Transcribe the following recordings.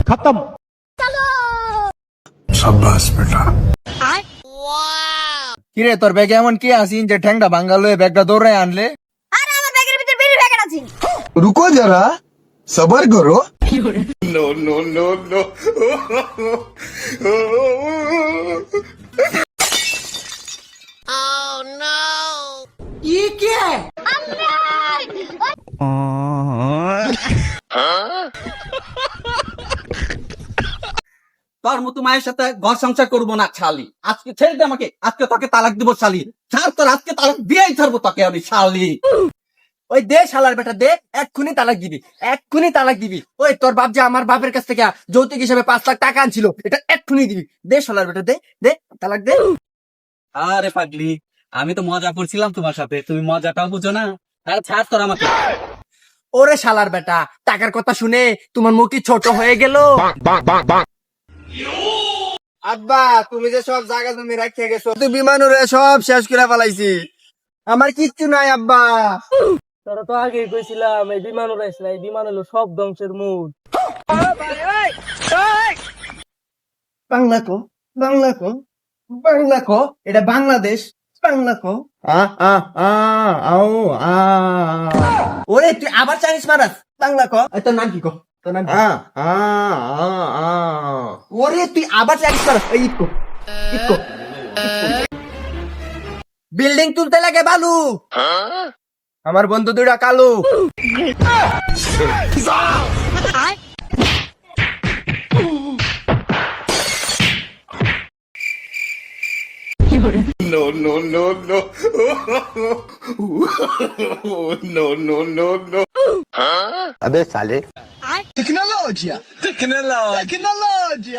खत्म কিরে তোর ব্যাগে এমন কি আছিস যে ঠ্যাংটা ভাঙ্গালো ব্যাগটা দৌড়ে আনলে আরে আমার ব্যাগের ভিতর বিড়ি প্যাকেট আছে रुको जरा তোর মতো মায়ের সাথে ঘর সংসার করব না, শালি। আজকে ছেড়ে দে আমাকে। আজকে তোকে তালাক দিব, শালি। ছাড় তোর, আজকে তালাক দিয়েই ছাড়বো তোকে আমি, শালি। ওই দে, শালার বেটা, দে। এক্ষুনি তালাক দিবি। এক্ষুনি তালাক দিবি। ওই তোর বাপ যে আমার বাপের কাছ থেকে যৌতুক হিসেবে পাঁচ লাখ টাকা আনছিল, এটা এক্ষুনি দিবি। দে, শালার বেটা, দে দে, তালাক দে। আরে পাগলি। আমি তো মজা করছিলাম তোমার সাথে। তুমি মজাটাও বুঝো না। আরে ছাড় তোর আমাকে। ওরে শালার বেটা টাকার কথা শুনে তোমার মুখ কি ছোট হয়ে গেল? আব্বা তুমি যে সব জায়গা জমি রাখিয়ে গেছো তুই বিমান উড়ে সব শেষ করে ফেলাইছি। আমার কিচ্ছু নাই আব্বা। তোরা তো আগে কইছিলাম এই বিমান উড়াইছ না এই বিমান হলো সব ধ্বংসের মূল। বাংলা কো বাংলা কো বাংলা কো এটা বাংলাদেশ। বাংলা কো। আ আ আ আও আ। ওরে তুই আবার চাইনিজ মারাস। বাংলা কো। এই তোর নাম কি কো? তোর নাম আ আ আ আ। ওরে তুই আবার চাইনিজ মারাস। এই ইকো ইকো বিল্ডিং তুলতে লাগে বালু। আমার বন্ধু দুইটা Kalu. No, no, no, no. no, no, no, no. हाँ? अबे साले। टेक्नोलॉजी टेक्नोलॉजी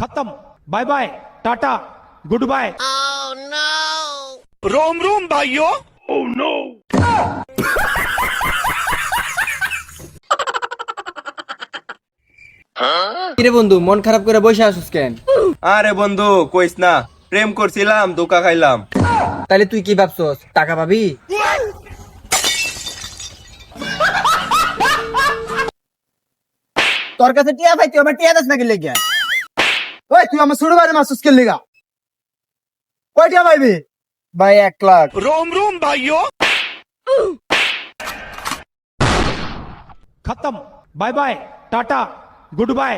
खत्म। Bye bye tata good bye रोम रोम भाइयों ओह नो কিরে বন্ধু মন খারাপ করে বসে আসিস কেন আরে বন্ধু কইস না প্রেম করছিলাম ধোকা খাইলাম তাহলে তুই কি ভাবছস টাকা পাবি তোর কাছে টিয়া ভাই তুই আমার টিয়া দাস নাকি লেগে ওই তুই আমার ছোট বাড়ি মাসুস কে লেগা কয় টিয়া পাইবি ভাই এক লাখ रोम रोम भाइयों खत्म bye bye tata good bye